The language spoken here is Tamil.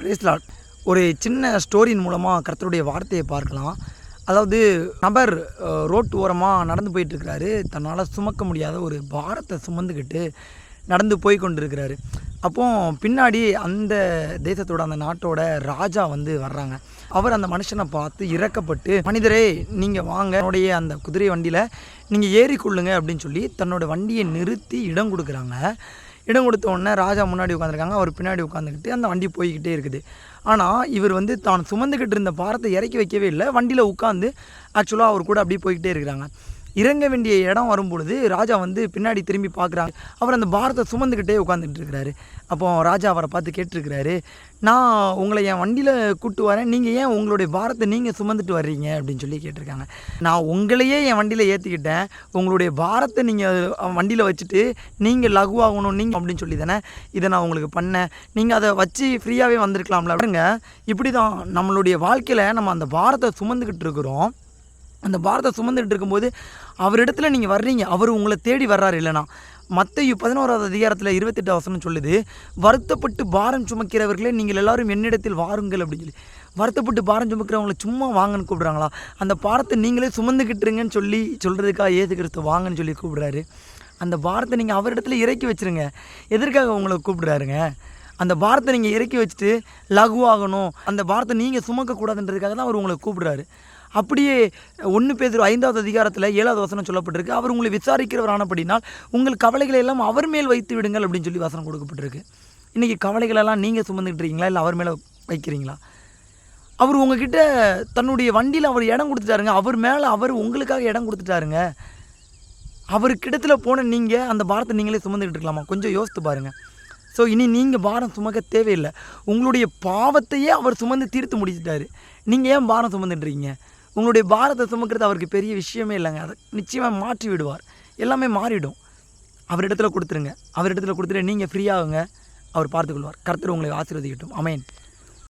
பிரேஸ்லாட் ஒரு சின்ன ஸ்டோரியின் மூலமாக கர்த்தருடைய வார்த்தையை பார்க்கலாம். அதாவது நபர் ரோட்டு ஓரமாக நடந்து போயிட்டுருக்கிறாரு. தன்னால் சுமக்க முடியாத ஒரு பாரத்தை சுமந்துக்கிட்டு நடந்து போய் கொண்டிருக்கிறாரு. அப்போ பின்னாடி அந்த தேசத்தோட அந்த நாட்டோட ராஜா வந்து வர்றாங்க. அவர் அந்த மனுஷனை பார்த்து இறக்கப்பட்டு மனிதரே நீங்கள் வாங்க. என்னுடைய அந்த குதிரை வண்டியில் நீங்கள் ஏறிக்கொள்ளுங்க அப்படின்னு சொல்லி தன்னோட வண்டியை நிறுத்தி இடம் கொடுக்குறாங்க. இடம் கொடுத்த உடனே ராஜா முன்னாடி உட்காந்துருக்காங்க அவர் பின்னாடி உட்காந்துக்கிட்டு அந்த வண்டி போய்கிட்டே இருக்குது. ஆனால் இவர் வந்து தான் சுமந்துக்கிட்டு இருந்த பாரத்தை இறக்கி வைக்கவே இல்லை. வண்டியில் உட்காந்து ஆக்சுவலாக அவர் கூட அப்படியே போய்கிட்டே இருக்கிறாங்க. இறங்க வேண்டிய இடம் வரும்பொழுது ராஜா வந்து பின்னாடி திரும்பி பார்க்குறாங்க. அவர் அந்த பாரத்தை சுமந்துக்கிட்டே உட்காந்துட்டு இருக்கிறாரு. அப்போ ராஜா அவரை பார்த்து கேட்டிருக்கிறாரு நான் உங்களை என் வண்டியில் கூப்பிட்டு வரேன். நீங்கள் ஏன் உங்களுடைய பாரத்தை நீங்கள் சுமந்துட்டு வர்றீங்க? அப்படின்னு சொல்லி கேட்டிருக்காங்க. நான் உங்களையே என் வண்டியில் ஏற்றிக்கிட்டேன் உங்களுடைய பாரத்தை நீங்கள் வண்டியில் வச்சுட்டு நீங்கள் லகுவாகணும். நீங்கள் அப்படின்னு சொல்லி தானே இதை நான் உங்களுக்கு பண்ணேன். நீங்கள் அதை வச்சு ஃப்ரீயாகவே வந்திருக்கலாம்ல. பாருங்க இப்படி தான் நம்மளுடைய வாழ்க்கையில் நம்ம அந்த பாரத்தை சுமந்துக்கிட்டு இருக்கிறோம். அந்த பாரத்தை சுமந்துட்டு இருக்கும்போது அவரிடத்துல நீங்கள் வர்றீங்க அவர் உங்களை தேடி வர்றாரு இல்லைனா. மத்தையு பதினோராவது அதிகாரத்தில் இருபத்தெட்டு வசனம் சொல்லுது வருத்தப்பட்டு பாரம் சுமக்கிறவர்களே நீங்கள் எல்லாரும் என்னிடத்தில் வாருங்கள் அப்படின்னு சொல்லி. வருத்தப்பட்டு பாரம் சுமக்கிறவங்கள சும்மா வாங்கன்னு கூப்பிட்றாங்களா? அந்த பாரத்தை நீங்களே சுமந்துக்கிட்டுருங்கன்னு சொல்லி சொல்கிறதுக்காக ஏது கிறிஸ்து வாங்கன்னு சொல்லி கூப்பிடுறாரு. அந்த பாரத்தை நீங்கள் அவரிடத்துல இறக்கி வச்சிருங்க. எதற்காக உங்களை கூப்பிடுறாருங்க? அந்த பாரத்தை நீங்கள் இறக்கி வச்சுட்டு லகுவாகணும். அந்த பாரத்தை நீங்கள் சுமக்கக்கூடாதுன்றதுக்காக தான் அவர் உங்களை கூப்பிடுறாரு. அப்படியே ஒன்று பேர் ஐந்தாவது அதிகாரத்தில் ஏழாவது வசனம் சொல்லப்பட்டிருக்கு. அவர் உங்களை விசாரிக்கிறவர் ஆனப்படினால் உங்கள் கவலைகளை எல்லாம் அவர் மேல் வைத்து விடுங்கள் அப்படின்னு சொல்லி வசனம் கொடுக்கப்பட்டிருக்கு. இன்றைக்கி கவலைகளெல்லாம் நீங்கள் சுமந்துக்கிட்டு இருக்கீங்களா? இல்லை அவர் மேலே வைக்கிறீங்களா? அவர் உங்ககிட்ட தன்னுடைய வண்டியில் அவர் இடம் கொடுத்துட்டாருங்க. அவர் மேலே அவர் உங்களுக்காக இடம் கொடுத்துட்டாருங்க. அவருக்கிடத்துல போன நீங்கள் அந்த பாரத்தை நீங்களே சுமந்துக்கிட்டு இருக்கலாமா? கொஞ்சம் யோசித்து பாருங்கள் ஸோ இனி நீங்கள் பாரம் சுமக்க தேவையில்லை. உங்களுடைய பாவத்தையே அவர் சுமந்து தீர்த்து முடிச்சிட்டாரு. நீங்கள் ஏன் பாரம் சுமந்துட்டுருக்கீங்க உங்களுடைய பாரத்தை சுமக்கிறது அவருக்கு பெரிய விஷயமே இல்லைங்க. அதை நிச்சயமாக மாற்றி விடுவார். எல்லாமே மாறிடும். அவரிடத்துல கொடுத்துருங்க. அவரிடத்துல கொடுத்துட்டு நீங்கள் ஃப்ரீயாகுங்க அவர் பார்த்துக்கொள்வார். கருத்தர் உங்களை ஆசீர்வதிக்கட்டும். அமேன்